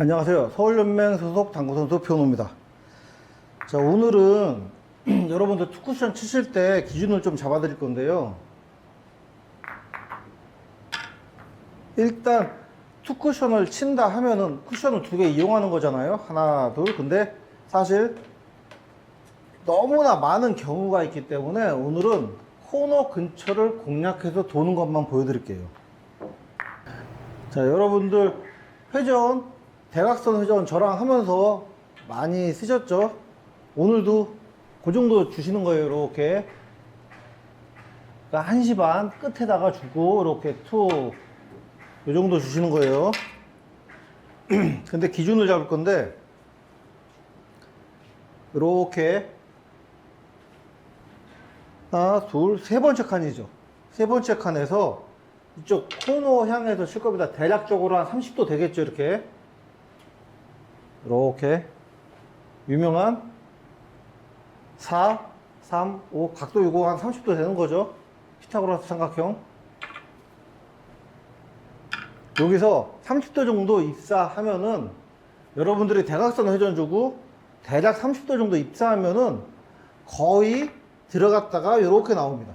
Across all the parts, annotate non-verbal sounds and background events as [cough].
안녕하세요. 서울연맹 소속 당구선수 표노입니다. 자, 오늘은 [clears throat] 여러분들 투쿠션 치실 때 기준을 좀 잡아드릴 건데요. 일단 투쿠션을 친다 하면은 쿠션을 두 개 이용하는 거잖아요. 하나, 둘. 근데 사실 너무나 많은 경우가 있기 때문에 오늘은 코너 근처를 공략해서 도는 것만 보여드릴게요. 자, 여러분들 회전, 대각선 회전 저랑 하면서 많이 쓰셨죠? 오늘도 그 정도 주시는 거예요, 이렇게. 그러니까 1시 반 끝에다가 주고, 이렇게 툭, 이 정도 주시는 거예요. [clears throat] 근데 기준을 잡을 건데, 이렇게, 하나, 둘, 세 번째 칸이죠. 세 번째 칸에서 이쪽 코너 향해서 칠 겁니다. 대략적으로 한 30도 되겠죠, 이렇게. 이렇게. 유명한 4, 3, 5, 각도 이거 한 30도 되는 거죠. 피타고라스 삼각형. 여기서 30도 정도 입사하면은 여러분들이 대각선 회전 주고 대략 30도 정도 입사하면은 거의 들어갔다가 이렇게 나옵니다.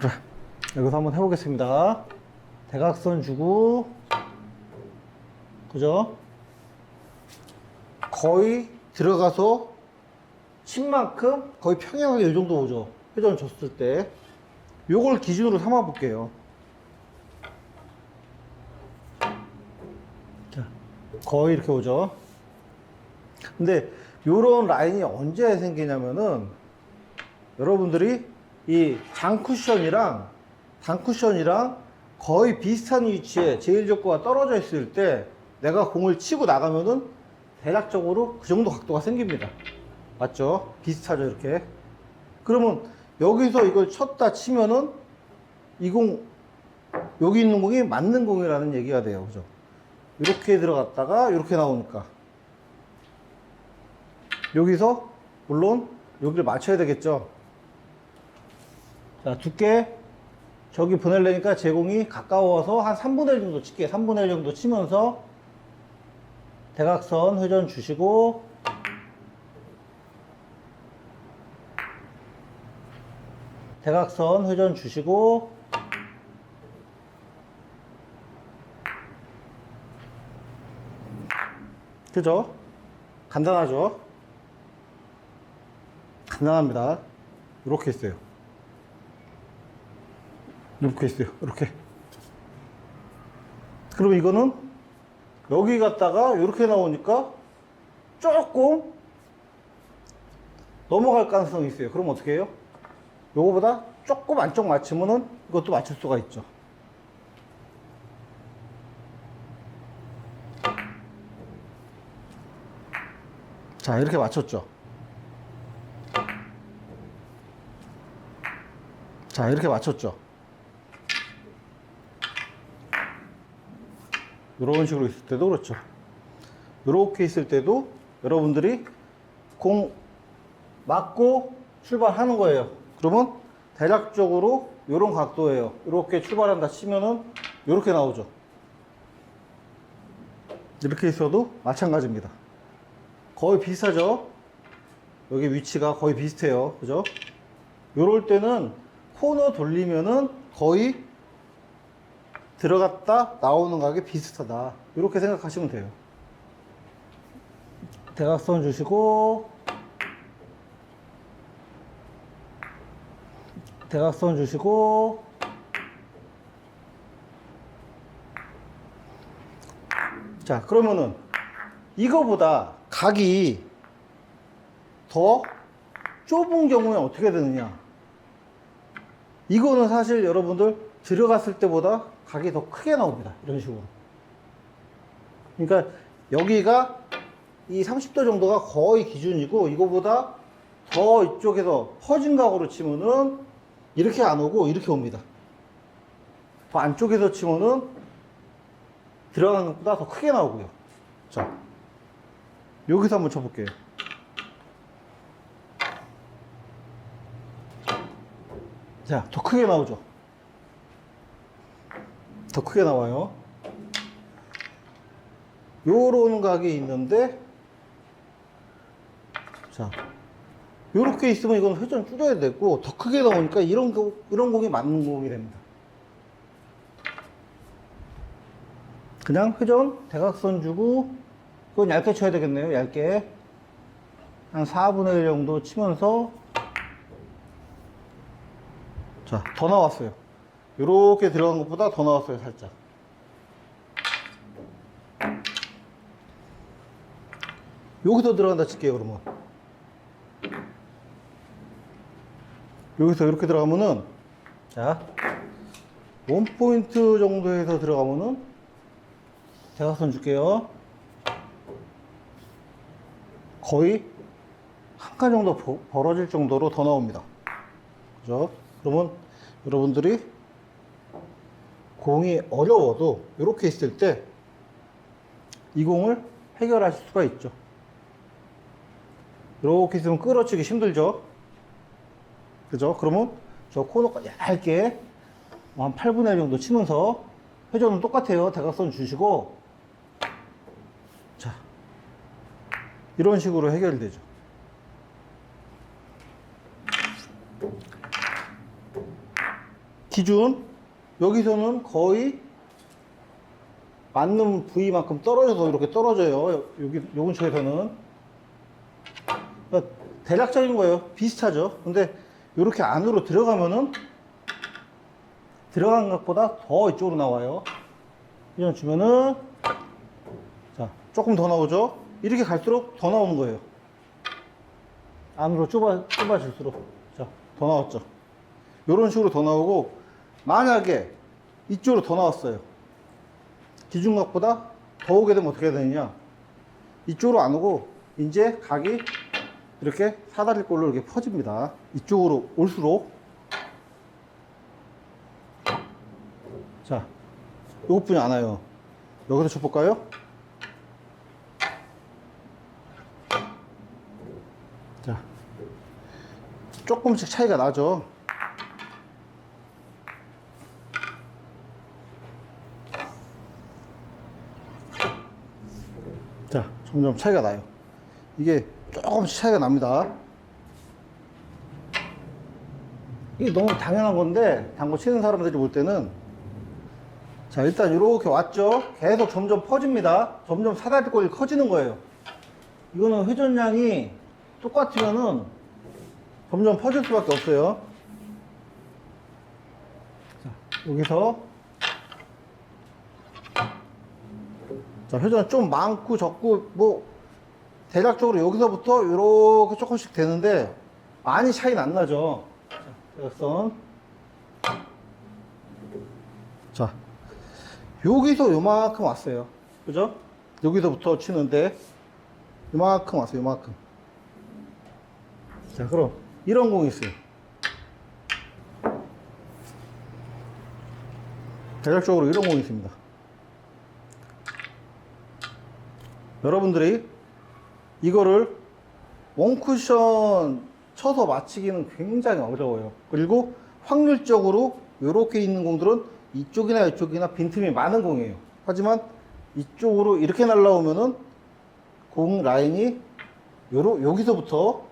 자, 여기서 한번 해보겠습니다. 대각선 주고, 그죠? 거의 들어가서 친 만큼 거의 평행하게 이 정도 오죠. 회전 줬을 때. 요걸 기준으로 삼아 볼게요. 자, 거의 이렇게 오죠. 근데 요런 라인이 언제 생기냐면은 여러분들이 이 장쿠션이랑 단쿠션이랑 거의 비슷한 위치에 제일적구가 떨어져 있을 때 내가 공을 치고 나가면은 대략적으로 그 정도 각도가 생깁니다. 맞죠? 비슷하죠, 이렇게. 그러면 여기서 이걸 쳤다 치면은 이 공, 여기 있는 공이 맞는 공이라는 얘기가 돼요. 그죠? 이렇게 들어갔다가 이렇게 나오니까. 여기서 물론 여기를 맞춰야 되겠죠. 자, 두께 저기 보내려니까 제공이 가까워서 한 3분의 1 정도 칠게요. 3분의 1 정도 치면서 대각선 회전 주시고 대각선 회전 주시고 그죠? 간단하죠? 간단합니다. 이렇게 있어요. 이렇게 있어요. 이렇게. 그럼 이거는 여기 갔다가 이렇게 나오니까 조금 넘어갈 가능성이 있어요. 그럼 어떻게 해요? 요거보다 조금 안쪽 맞추면은 이것도 맞출 수가 있죠. 자, 이렇게 맞췄죠. 자, 이렇게 맞췄죠. 이런 식으로 있을 때도 그렇죠. 이렇게 있을 때도 여러분들이 공 맞고 출발하는 거예요. 그러면 대략적으로 이런 각도예요. 이렇게 출발한다 치면은 이렇게 나오죠. 이렇게 있어도 마찬가지입니다. 거의 비슷하죠? 여기 위치가 거의 비슷해요. 그죠? 요럴 때는 코너 돌리면은 거의 들어갔다 나오는 각이 비슷하다. 이렇게 생각하시면 돼요. 대각선 주시고 대각선 주시고 자 그러면은 이거보다 각이 더 좁은 경우에 어떻게 되느냐 이거는 사실 여러분들 들어갔을 때보다 각이 더 크게 나옵니다 이런 식으로 그러니까 여기가 이 30도 정도가 거의 기준이고 이거보다 더 이쪽에서 퍼진 각으로 치면은 이렇게 안 오고 이렇게 옵니다. 더 안쪽에서 치면은 들어간 것보다 더 크게 나오고요. 자, 여기서 한번 쳐볼게요. 자, 더 크게 나오죠. 더 크게 나와요. 요런 각이 있는데, 자, 요렇게 있으면 이건 회전 줄여야 되고, 더 크게 나오니까 이런, 거, 이런 공이 맞는 공이 됩니다. 그냥 회전, 대각선 주고, 그건 얇게 쳐야 되겠네요, 얇게. 한 4분의 1 정도 치면서, 자, 더 나왔어요. 요렇게 들어간 것보다 더 나왔어요, 살짝. 여기서 들어간다 칠게요, 그러면. 여기서 이렇게 들어가면은, 자, 원 포인트 정도에서 들어가면은, 대각선 줄게요. 거의 한 칸 정도 버- 벌어질 정도로 더 나옵니다. 그죠? 그러면 여러분들이 공이 어려워도 이렇게 있을 때 이 공을 해결하실 수가 있죠. 이렇게 있으면 끌어치기 힘들죠. 그죠? 그러면 저 코너까지 얇게 한 8분의 1 정도 치면서 회전은 똑같아요. 대각선 주시고 자 이런 식으로 해결되죠. 기준 여기서는 거의 맞는 부위만큼 떨어져서 이렇게 떨어져요. 여기 요 근처에서는 그러니까 대략적인 거예요. 비슷하죠. 근데 이렇게 안으로 들어가면은 들어간 것보다 더 이쪽으로 나와요. 이런 주면은 자 조금 더 나오죠. 이렇게 갈수록 더 나오는 거예요. 안으로 좁아 좁아질수록 자 더 나왔죠. 이런 식으로 더 나오고 만약에 이쪽으로 더 나왔어요. 기준각보다 더 오게 되면 어떻게 되느냐? 이쪽으로 안 오고 이제 각이 이렇게 사다리꼴로 이렇게 퍼집니다. 이쪽으로 올수록 자, 이것뿐이 안 와요. 여기서 쳐볼까요? 자, 조금씩 차이가 나죠. 자, 점점 차이가 나요. 이게 조금씩 차이가 납니다. 이게 너무 당연한 건데, 당구 치는 사람들이 볼 때는, 자, 일단 이렇게 왔죠? 계속 점점 퍼집니다. 점점 사다리꼴이 커지는 거예요. 이거는 회전량이 똑같으면은 점점 퍼질 수밖에 없어요. 자, 여기서 자, 회전 좀 많고 적고 뭐 대략적으로 여기서부터 이렇게 조금씩 되는데 많이 차이는 안 나죠. 자, 대각선. 자, 여기서 요만큼 왔어요. 그죠? 여기서부터 치는데 요만큼 왔어요. 요만큼. 자, 그럼 이런 공이 있어요. 대략적으로 이런 공이 있습니다. 여러분들이 이거를 원쿠션 쳐서 맞히기는 굉장히 어려워요. 그리고 확률적으로 이렇게 있는 공들은 이쪽이나 이쪽이나 빈틈이 많은 공이에요. 하지만 이쪽으로 이렇게 날라오면은 공 라인이 요로, 여기서부터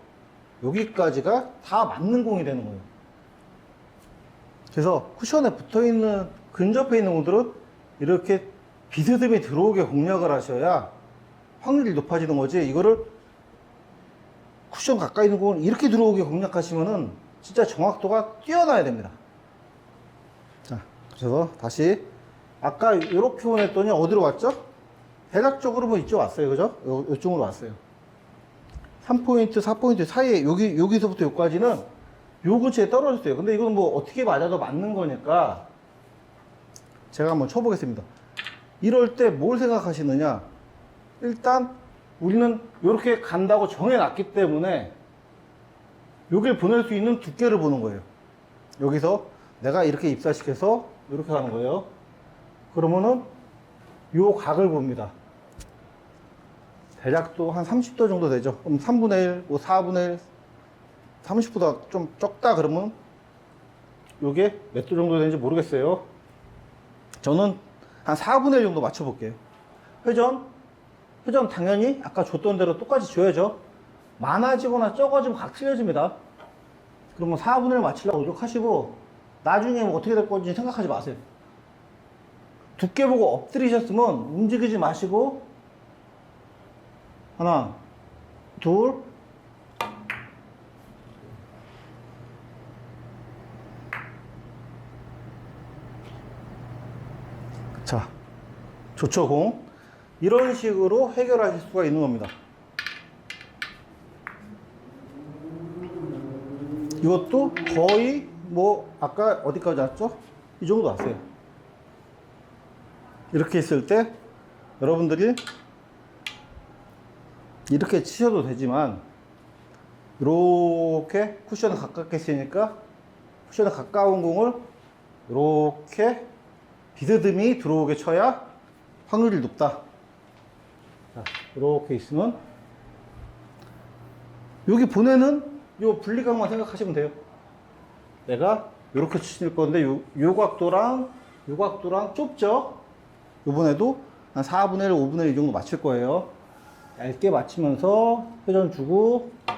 여기까지가 다 맞는 공이 되는 거예요. 그래서 쿠션에 붙어 있는 근접해 있는 공들은 이렇게 비스듬히 들어오게 공략을 하셔야 확률이 높아지는 거지. 이거를 쿠션 가까이 있는 공을 이렇게 들어오게 공략하시면은 진짜 정확도가 뛰어나야 됩니다. 자, 그래서 다시 아까 이렇게 보냈더니 어디로 왔죠? 대략적으로 뭐 이쪽 왔어요. 그죠? 요, 요쪽으로 왔어요. 3포인트, 4포인트 사이에 여기, 여기서부터 여기까지는 요 근처에 떨어졌어요. 근데 이건 뭐 어떻게 맞아도 맞는 거니까 제가 한번 쳐보겠습니다. 이럴 때 뭘 생각하시느냐? 일단 우리는 이렇게 간다고 정해놨기 때문에 여길 보낼 수 있는 두께를 보는 거예요. 여기서 내가 이렇게 입사시켜서 이렇게 가는 거예요. 그러면은 요 각을 봅니다. 대략도 한 30도 정도 되죠. 그럼 3분의 1, 뭐 4분의 1, 30보다 좀 적다 그러면 요게 몇 도 정도 되는지 모르겠어요. 저는 한 4분의 1 정도 맞춰볼게요. 회전, 회전 당연히 아까 줬던 대로 똑같이 줘야죠. 많아지거나 적어지면 각 틀려집니다. 그러면 4분의 1 맞추려고 노력하시고 나중에 뭐 어떻게 될 건지 생각하지 마세요. 두께 보고 엎드리셨으면 움직이지 마시고 하나, 둘, 자, 좋죠, 공. 이런 식으로 해결하실 수가 있는 겁니다. 이것도 거의 뭐 아까 어디까지 왔죠? 이 정도 왔어요. 이렇게 있을 때 여러분들이 이렇게 치셔도 되지만 이렇게 쿠션을 가깝게 쓰니까 쿠션에 가까운 공을 이렇게 비스듬히 들어오게 쳐야 확률이 높다. 자, 이렇게 있으면 여기 보내는 요 분리각만 생각하시면 돼요. 내가 이렇게 치실 건데 요, 요 각도랑 요 각도랑 좁죠? 요번에도 한 4분의 1, 5분의 1 정도 맞출 거예요. 얇게 맞추면서 회전 주고 자,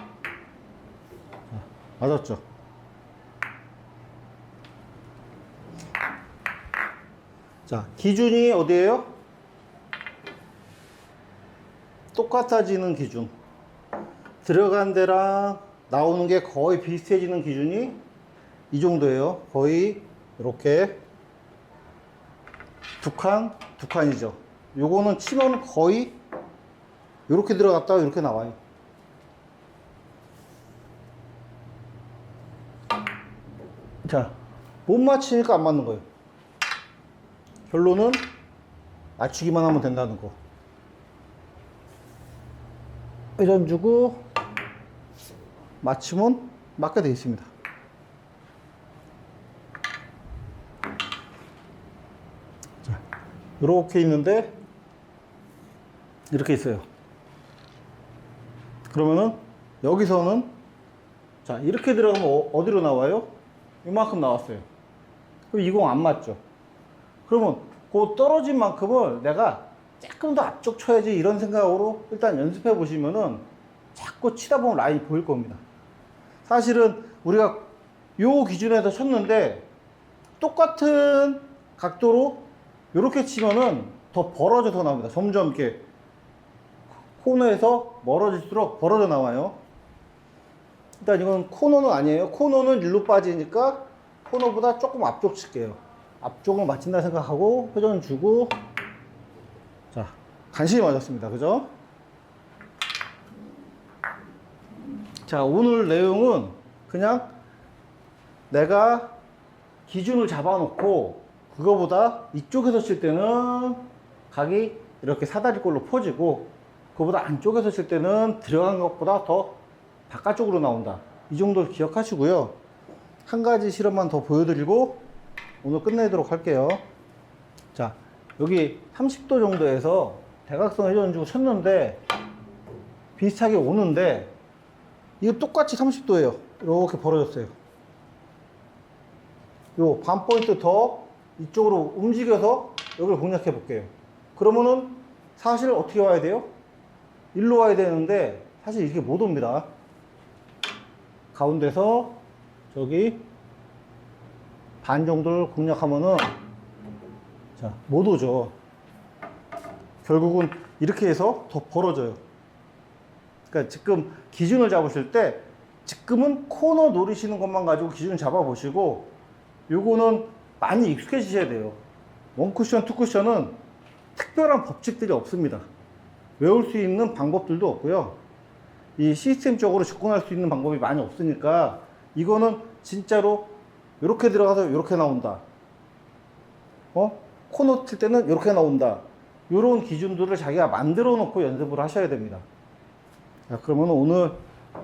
맞았죠? 자, 기준이 어디예요? 똑같아지는 기준. 들어간 데랑 나오는 게 거의 비슷해지는 기준이 이 정도예요. 거의 이렇게 두 칸, 두 칸이죠. 요거는 치면 거의 이렇게 들어갔다가 이렇게 나와요. 자, 못 맞히니까 안 맞는 거예요. 결론은 맞추기만 하면 된다는 거. 회전 주고 맞추면 맞게 되어 있습니다. 자, 이렇게 있는데 이렇게 있어요. 그러면은 여기서는 자 이렇게 들어가면 어- 어디로 나와요? 이만큼 나왔어요. 그럼 이공안 맞죠? 그러면 그 떨어진 만큼을 내가 조금 더 앞쪽 쳐야지 이런 생각으로 일단 연습해 보시면은 자꾸 치다 보면 라인이 보일 겁니다. 사실은 우리가 요 기준에서 쳤는데 똑같은 각도로 이렇게 치면은 더 벌어져서 나옵니다. 점점 이렇게 코너에서 멀어질수록 벌어져 나와요. 일단 이건 코너는 아니에요. 코너는 일로 빠지니까 코너보다 조금 앞쪽 칠게요. 앞쪽을 맞춘다 생각하고 회전 주고 자 간신히 맞았습니다. 그죠? 자 오늘 내용은 그냥 내가 기준을 잡아놓고 그거보다 이쪽에서 칠 때는 각이 이렇게 사다리꼴로 퍼지고 그보다 안쪽에서 칠 때는 들어간 것보다 더 바깥쪽으로 나온다. 이 정도를 기억하시고요. 한 가지 실험만 더 보여드리고 오늘 끝내도록 할게요. 자, 여기 30도 정도에서 대각선 회전 주고 쳤는데 비슷하게 오는데 이거 똑같이 30도예요. 이렇게 벌어졌어요. 요 반 포인트 더 이쪽으로 움직여서 여기를 공략해 볼게요. 그러면은 사실 어떻게 와야 돼요? 일로 와야 되는데 사실 이렇게 못 옵니다. 가운데서 저기 반 정도를 공략하면은 자, 못 오죠. 결국은 이렇게 해서 더 벌어져요. 그러니까 지금 기준을 잡으실 때 지금은 코너 노리시는 것만 가지고 기준 잡아보시고 요거는 많이 익숙해지셔야 돼요. 원쿠션, 투쿠션은 특별한 법칙들이 없습니다. 외울 수 있는 방법들도 없고요. 이 시스템적으로 접근할 수 있는 방법이 많이 없으니까 이거는 진짜로 이렇게 들어가서 이렇게 나온다. 어? 코너 칠 때는 이렇게 나온다. 이런 기준들을 자기가 만들어 놓고 연습을 하셔야 됩니다. 자, 그러면 오늘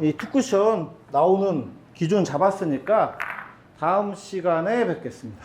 이 투쿠션 나오는 기준 잡았으니까 다음 시간에 뵙겠습니다.